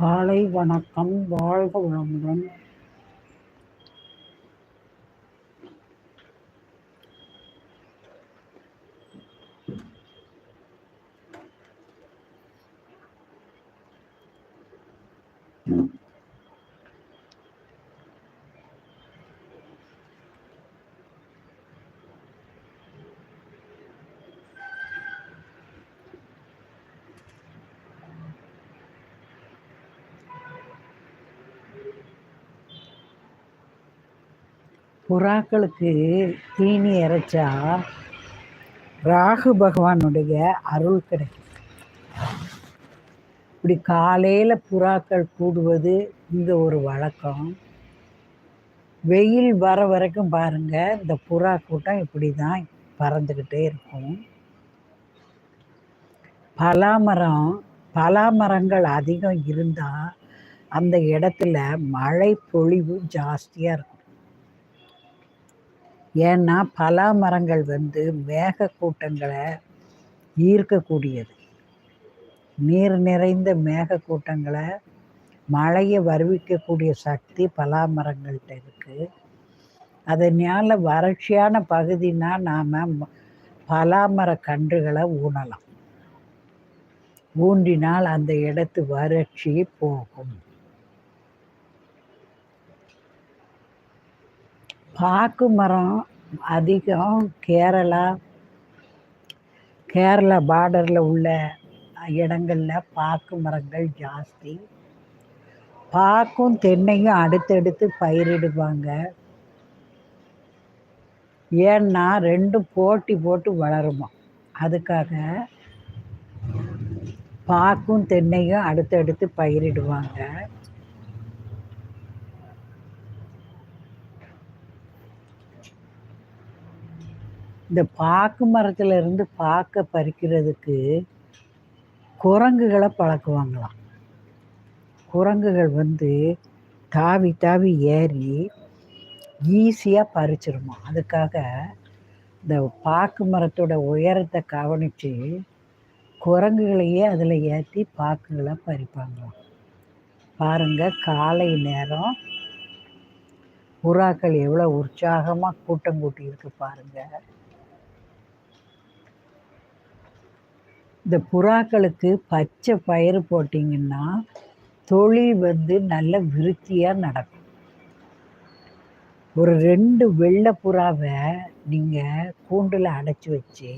காலை வணக்கம். வாழ்க வளமுடன். புறாக்களுக்கு தீனி இறைச்சா ராகு பகவானுடைய அருள் கிடைக்கும். இப்படி காலையில் புறாக்கள் கூடுவது இந்த ஒரு வழக்கம். வெயில் வர வரைக்கும் பாருங்கள் இந்த புறா கூட்டம் இப்படி தான் பறந்துக்கிட்டே இருக்கும். பலாமரம் பலாமரங்கள் அதிகம் இருந்தால் அந்த இடத்துல மழை பொழிவு ஜாஸ்தியாக இருக்கும். ஏன்னா பலா மரங்கள் வந்து மேக கூட்டங்களை ஈர்க்கக்கூடியது. நீர் நிறைந்த மேக கூட்டங்களை மழையை வருவிக்கக்கூடிய சக்தி பலா மரங்கள்கிட்ட இருக்குது அதனால் வறட்சியான பகுதினா நாம் பலாமர கன்றுகளை ஊனலாம். ஊன்றினால் அந்த இடத்து வறட்சி போகும். பாக்கு மரம் அதிகம் கேரளா கேரளா பார்டரில் உள்ள இடங்களில் பாக்கு மரங்கள் ஜாஸ்தி. பாக்கும் தென்னையும் அடுத்தடுத்து பயிரிடுவாங்க. ஏன்னா ரெண்டும் போட்டி போட்டு வளருமா. அதுக்காக பாக்கும் தென்னையும் அடுத்தடுத்து பயிரிடுவாங்க. இந்த பாக்கு மரத்துல இருந்து பாக்க பறிக்கிறதுக்கு குரங்குகளை பழக்குவாங்களாம். குரங்குகள் வந்து தாவி தாவி ஏறி ஈஸியாக பறிச்சிருமா. அதுக்காக இந்த பாக்கு மரத்தோட உயரத்தை கவனித்து குரங்குகளையே அதில் ஏற்றி பாக்குகளை பறிப்பாங்களாம். பாருங்கள் காலை நேரம். புறாக்கள் எவ்வளோ உற்சாகமாக கூட்டம் கூட்டி இருக்கு பாருங்கள் இந்த புறாக்களுக்கு பச்சை பயிறு போட்டிங்கன்னா தொழில் வந்து நல்ல விருத்தியாக நடக்கும். ஒரு ரெண்டு வெள்ளை புறாவை நீங்கள் கூண்டில் அடைச்சி வச்சு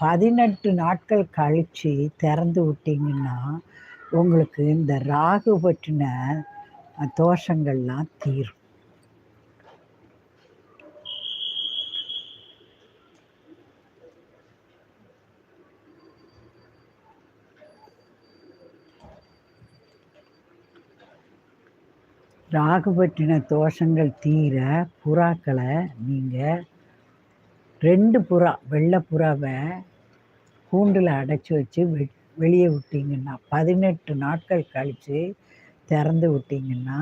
பதினெட்டு நாட்கள் கழித்து திறந்து விட்டிங்கன்னா உங்களுக்கு இந்த ராகு பற்றின தோஷங்கள்லாம் தீரும். ராகு பற்றின தோஷங்கள் தீர புறாக்களை நீங்கள் ரெண்டு புறா வெள்ளை புறாவை கூண்டில் அடைச்சி வச்சு வெ வெளியே விட்டிங்கன்னா பதினெட்டு நாட்கள் கழித்து திறந்து விட்டிங்கன்னா